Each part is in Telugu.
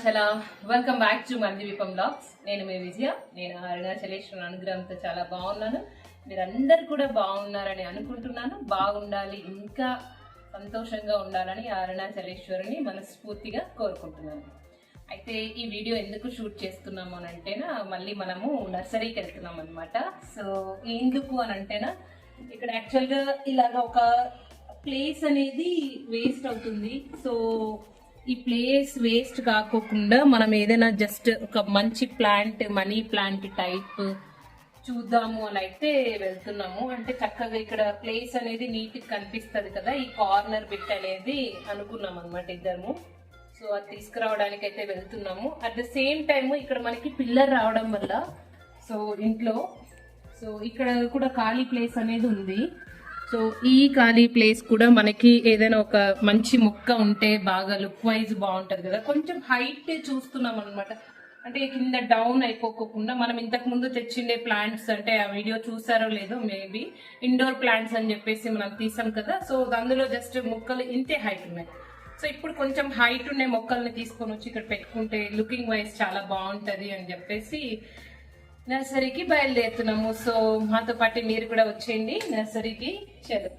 అరుణాచల వెల్కమ్ బ్యాక్ టు మంది విపం బ్లాగ్స్ నేను మీ విజయ నేను అరుణాచలేశ్వర అనుగ్రహంతో చాలా బాగున్నాను. మీరందరు కూడా బాగున్నారని అనుకుంటున్నాను. బాగుండాలి ఇంకా సంతోషంగా ఉండాలని ఆ అరుణాచలేశ్వరుని మనస్ఫూర్తిగా కోరుకుంటున్నాను. అయితే ఈ వీడియో ఎందుకు షూట్ చేస్తున్నాము అని అంటేనా మళ్ళీ మనము నర్సరీకి వెళ్తున్నాం అనమాట సో ఎందుకు అని అంటేనా ఇక్కడ యాక్చువల్గా ఇలాగ ఒక ప్లేస్ అనేది వేస్ట్ అవుతుంది. సో ఈ ప్లేస్ వేస్ట్ కాకోకుండా మనం ఏదైనా జస్ట్ ఒక మంచి ప్లాంట్ మనీ ప్లాంట్ టైప్ చూద్దాము అని అయితే వెళ్తున్నాము. అంటే చక్కగా ఇక్కడ ప్లేస్ అనేది నీట్ కనిపిస్తుంది కదా ఈ కార్నర్ బిట్ అనేది అనుకున్నాం అనమాట ఇద్దరము. సో అది తీసుకురావడానికి అయితే వెళ్తున్నాము. అట్ ద సేమ్ టైము ఇక్కడ మనకి పిల్లర్ రావడం వల్ల సో ఇంట్లో సో ఇక్కడ కూడా ఖాళీ ప్లేస్ అనేది ఉంది. సో ఈ ఖాళీ ప్లేస్ కూడా మనకి ఏదైనా ఒక మంచి మొక్క ఉంటే బాగా లుక్ వైజ్ బాగుంటది కదా. కొంచెం హైట్ చూస్తున్నాం అనమాట అంటే కింద డౌన్ అయిపోకుండా మనం ఇంతకు ముందు తెచ్చిండే ప్లాంట్స్ అంటే ఆ వీడియో చూసారో లేదో మేబీ ఇండోర్ ప్లాంట్స్ అని చెప్పేసి మనం తీసాం కదా. సో అందులో జస్ట్ మొక్కలు ఇంతే హైట్ ఉన్నాయి. సో ఇప్పుడు కొంచెం హైట్ ఉండే మొక్కల్ని తీసుకొని వచ్చి ఇక్కడ పెట్టుకుంటే లుకింగ్ వైజ్ చాలా బాగుంటది అని చెప్పేసి నర్సరీకి బయలుదేరుతున్నాము. సో మాతో పాటు మీరు కూడా వచ్చేయండి. నర్సరీకి చదువు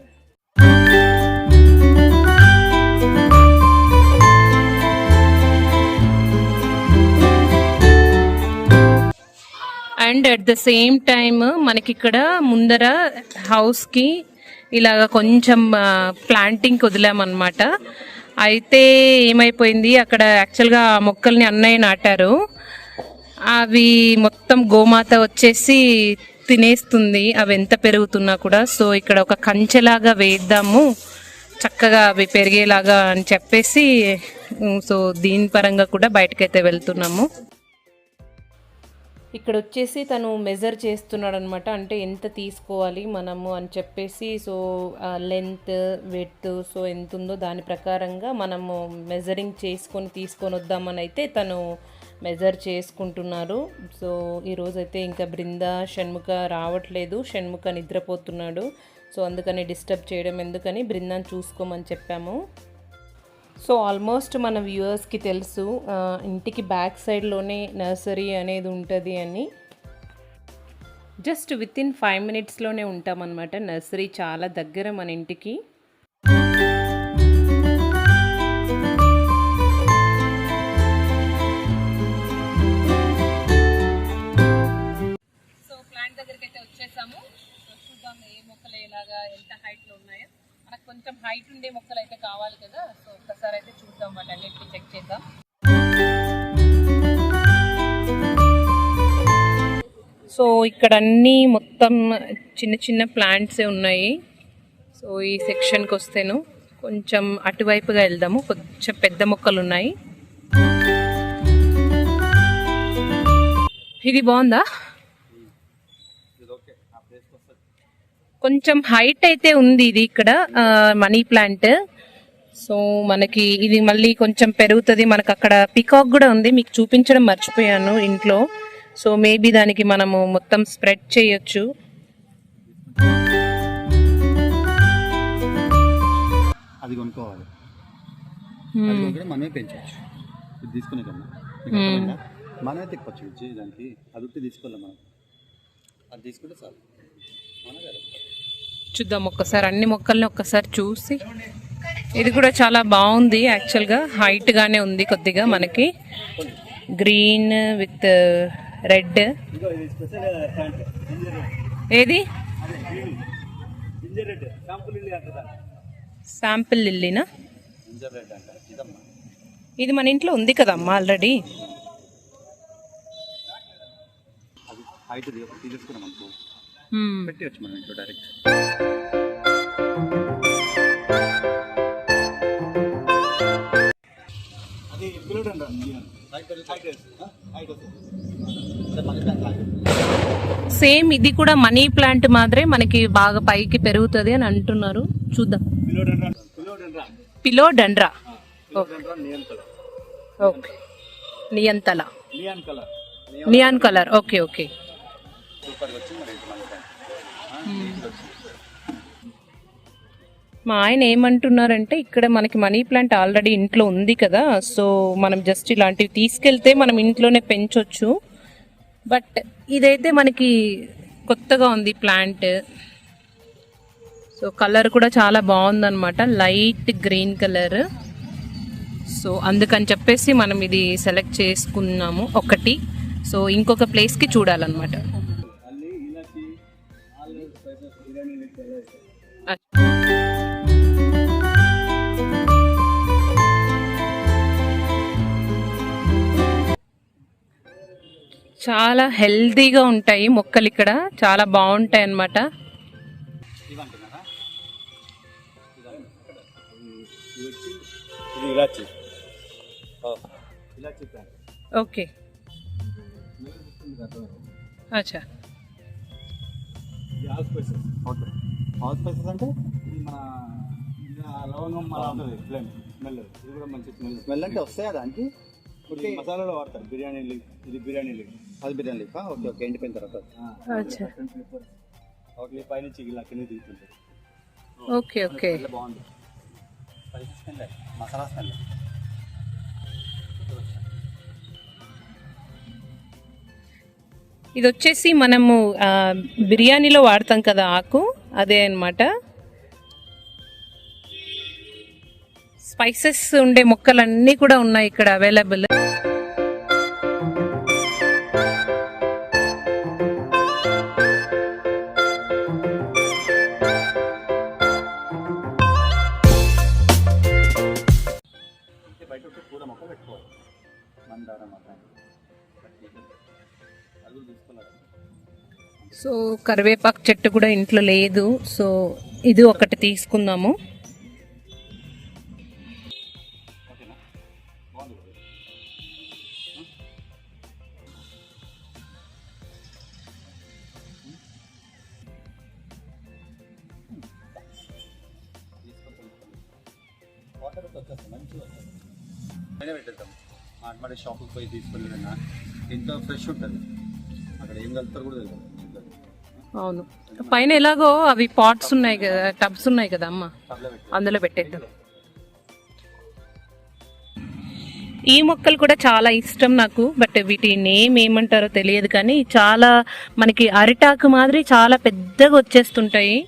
and at the same time మనకిక్కడ ముందర హౌస్కి ఇలాగ కొంచెం ప్లాంటింగ్ వదిలామన్నమాట. అయితే ఏమైపోయింది? అక్కడ యాక్చువల్గా ఆ మొక్కల్ని అన్నయ్య నాటారు. అవి మొత్తం గోమాత వచ్చేసి తినేస్తుంది. అవి ఎంత పెరుగుతున్నా కూడా. సో ఇక్కడ ఒక కంచెలాగా వేద్దాము. చక్కగా అవి పెరిగేలాగా అని చెప్పేసి సో దీని పరంగా కూడా బయటకైతే వెళ్తున్నాము. ఇక్కడ వచ్చేసి తను మెజర్ చేస్తున్నాడు అనమాట అంటే ఎంత తీసుకోవాలి మనము అని చెప్పేసి సో లెంత్ వెత్ సో ఎంత ఉందో దాని ప్రకారంగా మనము మెజరింగ్ చేసుకొని తీసుకొని వద్దామని అయితే తను మెజర్ చేసుకుంటున్నారు. సో ఈరోజైతే ఇంకా బృంద షణ్ముఖ రావట్లేదు. షణ్ముఖ నిద్రపోతున్నాడు. సో అందుకని డిస్టర్బ్ చేయడం ఎందుకని బృందాన్ని చూసుకోమని చెప్పాము. సో ఆల్మోస్ట్ మన వ్యూవర్స్కి తెలుసు ఇంటికి బ్యాక్ సైడ్లోనే నర్సరీ అనేది ఉంటుంది అని. జస్ట్ విత్ ఇన్ ఫైవ్ మినిట్స్లోనే ఉంటామన్నమాట. నర్సరీ చాలా దగ్గర మన ఇంటికి. దగ్గరికి అయితే వచ్చేసాము చూద్దాం ఏ మొక్కలు ఎలాగా ఎంత హైట్లో ఉన్నాయో. మనకు కొంచెం హైట్ ఉండే మొక్కలు అయితే కావాలి కదా. సో ఒక్కసారి అయితే చూద్దాం వాటన్నిటిని చెక్ చేద్దాం. సో ఇక్కడ అన్నీ మొత్తం చిన్న చిన్న ప్లాంట్సే ఉన్నాయి. సో ఈ సెక్షన్కి వస్తేను కొంచెం అటువైపుగా వెళ్దాము. కొంచెం పెద్ద మొక్కలు ఉన్నాయి. ఇది బాగుందా? కొంచెం హైట్ అయితే ఉంది ఇది ఇక్కడ మనీ ప్లాంట్. సో మనకి ఇది మళ్ళీ కొంచెం పెరుగుతుంది. మనకు అక్కడ పికాక్ కూడా ఉంది. మీకు చూపించడం మర్చిపోయాను ఇంట్లో. సో మేబీ దానికి మనము మొత్తం స్ప్రెడ్ చేయొచ్చు. అది కొనుక్కోవాలి. మనమే పెంచవచ్చు ఇది తీసుకునే కన్నా? మనమే తిప్పచ్చు దానికి. అది తీసుకోవాలి మనం? అది తీసుకుంటే చాలు. మన కదా. చూద్దాం ఒక్కసారి అన్ని మొక్కల్ని ఒక్కసారి చూసి. ఇది కూడా చాలా బాగుంది యాక్చువల్గా. హైట్గానే ఉంది కొద్దిగా మనకి. గ్రీన్ విత్ రెడ్ ఏది? శాంపుల్ శాంపిల్ లిల్లీనా? ఇది మన ఇంట్లో ఉంది కదమ్మా ఆల్రెడీ హైట్ పెట్టవచ్చు మనం ఇంట్లో డైరెక్ట్ అది సేమ్ ఇది కూడా మనీ ప్లాంట్ మాదిరే మనకి బాగా పైకి పెరుగుతుంది అని అంటున్నారు. చూద్దాం. పిలో డండ్రా neon colour okay నియంతల neon colour neon colour okay okay వచ్చింది మరి మనీ ప్లాంట్ నీట్గా వచ్చింది మా ఆయన ఏమంటున్నారంటే ఇక్కడ మనకి మనీ ప్లాంట్ ఆల్రెడీ ఇంట్లో ఉంది కదా సో మనం జస్ట్ ఇలాంటివి తీసుకెళ్తే మనం ఇంట్లోనే పెంచొచ్చు. బట్ ఇదైతే మనకి కొత్తగా ఉంది ప్లాంట్. సో కలర్ కూడా చాలా బాగుందన్నమాట లైట్ గ్రీన్ కలర్. సో అందుకని చెప్పేసి మనం ఇది సెలెక్ట్ చేసుకున్నాము ఒకటి. సో ఇంకొక ప్లేస్కి చూడాలన్నమాట. చాలా హెల్తీగా ఉంటాయి మొక్కలు ఇక్కడ. చాలా బాగుంటాయి అన్నమాట. ఓకే. అచ్చా. ఓకే. హౌస్ స్పైసెస్ అంటే ఇది మన లవంగం అలా ఉంటుంది ఫ్లేమ్ స్మెల్ ఇది కూడా మంచి స్మెల్ స్మెల్ అంటే వస్తాయా దానికి? ఇది మసాలాలో వాడతారు బిర్యానీ లీఫ్ ఇది బిర్యానీ లీఫ్. అది బిర్యానీ లీఫ్? ఓకే ఓకే ఎండిపోయిన తర్వాత. అచ్చా. ఓకే పైనుంచి ఇలా కింద దిగుతుంటారు ఓకే ఓకే. బాగుంది. స్పైసెస్ స్మెల్ మసాలా స్మెల్ ఇది వచ్చేసి మనము బిర్యానీలో వాడతాం కదా ఆకు. అదే అనమాట స్పైసెస్ ఉండే మొక్కలన్నీ కూడా ఉన్నాయి ఇక్కడ అవైలబుల్ మందారం మొక్క అది కూడా సో కరివేపాకు చెట్టు కూడా ఇంట్లో లేదు. సో ఇది ఒకటి తీసుకుందాము. ఓకేనా బాగుంది షాపుకి పోయి తీసుకొని వెళ్ళినా. ఇంట్లో ఫ్రెష్ ఉంటుంది. అక్కడ ఏం కలుపుతారు కూడా తెలియదు. అవును. పైన ఎలాగో అవి పాట్స్ ఉన్నాయి కదా టబ్స్ ఉన్నాయి కదా అమ్మ. అందులో పెట్టేద్దాం. ఈ మొక్కలు కూడా చాలా ఇష్టం నాకు బట్ వీటి నేమ్ ఏమంటారో తెలియదు కానీ చాలా మనకి అరిటాకు మాదిరి చాలా పెద్దగా వచ్చేస్తుంటాయి.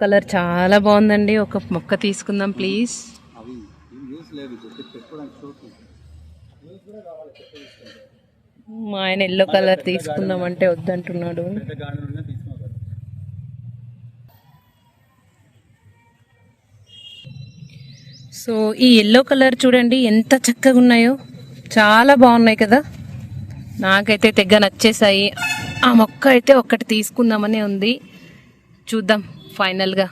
కలర్ చాలా బాగుందండి. ఒక మొక్క తీసుకుందాం ప్లీజ్. మా ఆయన ఎల్లో కలర్ తీసుకుందాం అంటే వద్దంటున్నాడు. సో ఈ ఎల్లో కలర్ చూడండి ఎంత చక్కగా ఉన్నాయో. చాలా బాగున్నాయి కదా. నాకైతే తెగ నచ్చేసాయి ఆ మొక్క అయితే ఒక్కటి తీసుకుందామని ఉంది. చూద్దాం. ఫైనల్గా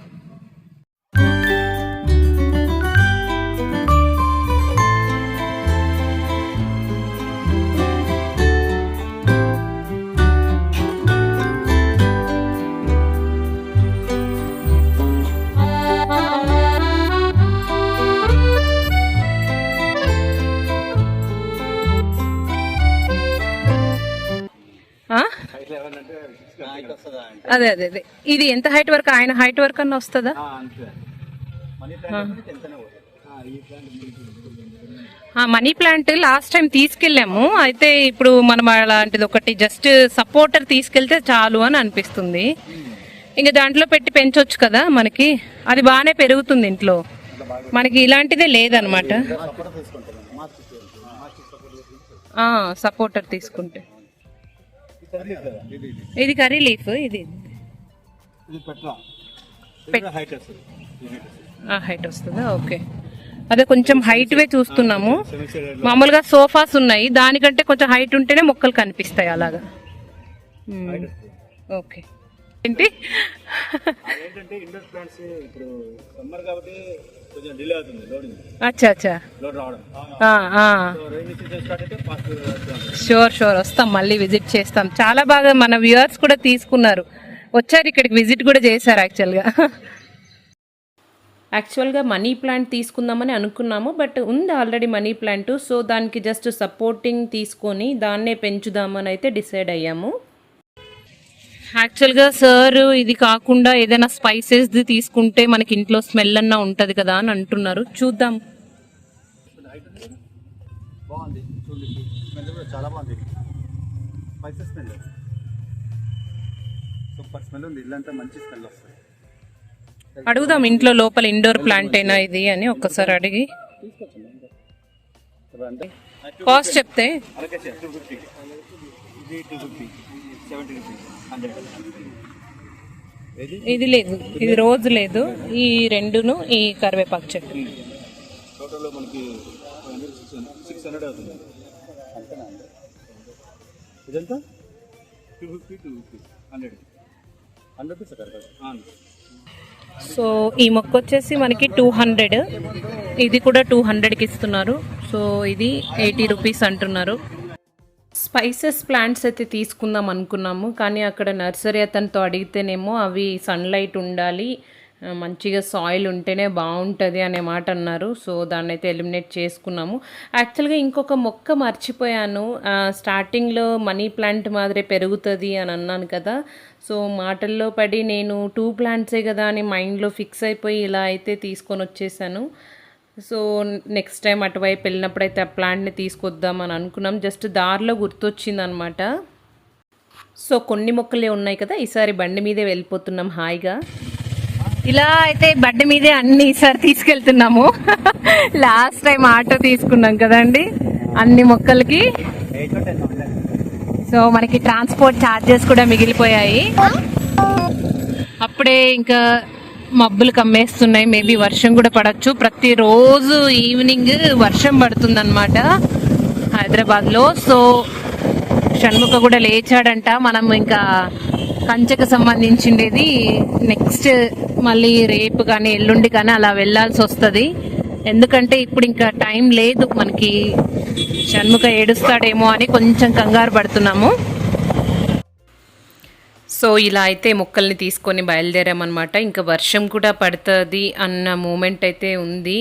అదే అదే అదే. ఇది ఎంత హైట్ వరకు? ఆయన హైట్ వరకు అన్న వస్తుందా మనీ ప్లాంట్ లాస్ట్ టైం తీసుకెళ్ళాము. అయితే ఇప్పుడు మనం అలాంటిది ఒకటి జస్ట్ సపోర్టర్ తీసుకెళ్తే చాలు అని అనిపిస్తుంది. ఇంకా దాంట్లో పెట్టి పెంచొచ్చు కదా మనకి. అది బాగానే పెరుగుతుంది ఇంట్లో. మనకి ఇలాంటిదే లేదనమాట సపోర్టర్ తీసుకుంటే. ఇది కర్రీ లీఫ్ ఇది. హైట్ వస్తుంది. ఓకే. అదే కొంచెం హైట్ వే చూస్తున్నాము. మామూలుగా సోఫాస్ ఉన్నాయి. దానికంటే కొంచెం హైట్ ఉంటేనే మొక్కలు కనిపిస్తాయి అలాగా. మ్మ్. ఓకే. ఏంటి? ఏంటంటే ఇండోర్ ప్లాంట్స్ ఇప్పుడు సమ్మర్ కాబట్టి కొంచెం డిలే అవుతుంది లోడింగ్. అచ్చా అచ్చా. లోడ్ రావడం. ఆ, ఆ. సో రైనీ సీజన్ స్టార్ట్ అయితే ఫాస్ట్ షూర్ షూర్. వస్తాం మళ్ళీ విజిట్ చేస్తాం. చాలా బాగా మన వ్యూవర్స్ కూడా తీసుకున్నారు. వచ్చారు ఇక్కడికి విజిట్ కూడా చేశారు యాక్చువల్గా. యాక్చువల్గా మనీ ప్లాంట్ తీసుకుందామని అనుకున్నాము బట్ ఉంది ఆల్రెడీ మనీ ప్లాంట్. సో దానికి జస్ట్ సపోర్టింగ్ తీసుకొని దాన్నే పెంచుదామని అయితే డిసైడ్ అయ్యాము. యాక్చువల్గా సార్ ఇది కాకుండా ఏదైనా స్పైసెస్ది తీసుకుంటే మనకి ఇంట్లో స్మెల్ అన్నా ఉంటుంది కదా అని అంటున్నారు. చూద్దాం. బాగుంది. చూడండి స్మెల్ కూడా చాలా బాగుంది. స్పైసెస్ స్మెల్ సూపర్ స్మెల్ ఉంది. ఇల్లంతా మంచి స్మెల్ వస్తుంది. అడుగుదాం ఇంట్లో లోపల ఇండోర్ ప్లాంట్ అయినా ఇది అని ఒక్కసారి అడిగి. కాస్ట్ చెప్తే? ఇది టూ ఫిఫ్టీ సెవెంటీ రూపీస్ ఇది లేదు. ఇది రోజు లేదు. ఈ రెండును ఈ కరివేపాకు చెట్టు. టోటల్లో మనకి సిక్స్ హండ్రెడ్ అవుతుంది. అంతేనా ఇదంతా? Two fifty two fifty. Hundred. Hundred rupees correct so ఈ మొక్క వచ్చేసి మనకి టూ హండ్రెడ్. ఇది కూడా టూ హండ్రెడ్కి ఇస్తున్నారు. సో ఇది ఎయిటీ రూపీస్ అంటున్నారు. స్పైసెస్ ప్లాంట్స్ అయితే తీసుకుందాం అనుకున్నాము కానీ అక్కడ నర్సరీ అతనితో అడిగితేనేమో అవి సన్లైట్ ఉండాలి మంచిగా సాయిల్ ఉంటేనే బాగుంటుంది అనే మాట అన్నారు. సో దాన్ని అయితే ఎలిమినేట్ చేసుకున్నాము యాక్చువల్గా ఇంకొక మొక్క మర్చిపోయాను. స్టార్టింగ్లో మనీ ప్లాంట్ మాదిరే పెరుగుతుంది అని అన్నాను కదా. సో మాటల్లో పడి నేను టూ ప్లాంట్సే కదా అని మైండ్లో ఫిక్స్ అయిపోయి ఇలా అయితే తీసుకొని వచ్చేసాను. సో నెక్స్ట్ టైం అటువైపు వెళ్ళినప్పుడు అయితే ఆ ప్లాంట్ని తీసుకొద్దామని అనుకున్నాం. జస్ట్ దారిలో గుర్తొచ్చింది అనమాట సో కొన్ని మొక్కలే ఉన్నాయి కదా ఈసారి బండి మీదే వెళ్ళిపోతున్నాం హాయిగా. ఇలా అయితే బండి మీదే అన్ని ఈసారి తీసుకెళ్తున్నాము. లాస్ట్ టైం ఆటో తీసుకున్నాం కదండి అన్ని మొక్కలకి. సో మనకి ట్రాన్స్పోర్ట్ ఛార్జెస్ కూడా మిగిలిపోయాయి. అప్పుడే ఇంకా మబ్బులు కమ్మేస్తున్నాయి. మేబీ వర్షం కూడా పడచ్చు. ప్రతిరోజు ఈవినింగ్ వర్షం పడుతుంది అనమాట హైదరాబాద్లో. సో షణ్ముఖ కూడా లేచాడంట. మనం ఇంకా కంచెకు సంబంధించిండేది నెక్స్ట్ మళ్ళీ రేపు కానీ ఎల్లుండి కానీ అలా వెళ్ళాల్సి వస్తుంది. ఎందుకంటే ఇప్పుడు ఇంకా టైం లేదు. మనకి షణ్ముఖ ఏడుస్తాడేమో అని కొంచెం కంగారు పడుతున్నాము. సో ఇలా అయితే మొక్కల్ని తీసుకొని బయలుదేరామన్నమాట. ఇంకా వర్షం కూడా పడుతుంది అన్న మూమెంట్ అయితే ఉంది.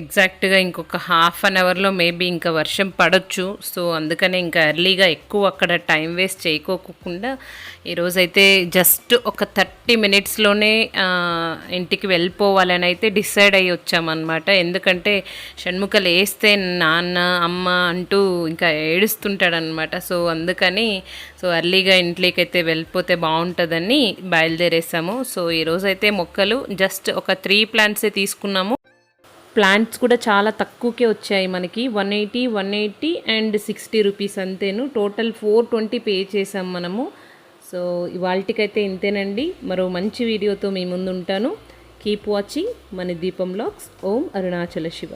ఎగ్జాక్ట్గా ఇంకొక హాఫ్ అన్ అవర్లో మేబీ ఇంకా వర్షం పడొచ్చు. సో అందుకనే ఇంకా ఎర్లీగా ఎక్కువ అక్కడ టైం వేస్ట్ చేయకోకుండా ఈరోజైతే జస్ట్ ఒక థర్టీ మినిట్స్లోనే ఇంటికి వెళ్ళిపోవాలని అయితే డిసైడ్ అయ్యి వచ్చామన్నమాట. ఎందుకంటే షణ్ముఖలు వేస్తే నాన్న అమ్మ అంటూ ఇంకా ఏడుస్తుంటాడనమాట సో అందుకని సో ఎర్లీగా ఇంట్లోకి అయితే వెళ్ళిపోతే బాగుంటుందని బయలుదేరేసాము. సో ఈరోజు అయితే మొక్కలు జస్ట్ ఒక త్రీ ప్లాంట్సే తీసుకున్నాము. ప్లాంట్స్ కూడా చాలా తక్కువకే వచ్చాయి మనకి. One eighty one eighty and sixty rupees అంతేను. Total four twenty pay చేసాం మనము. సో ఇవాళకైతే ఇంతేనండి. మరో మంచి వీడియోతో మీ ముందు ఉంటాను కీప్ వాచింగ్. మన దీపం లాక్స్ ఓం అరుణాచల శివ.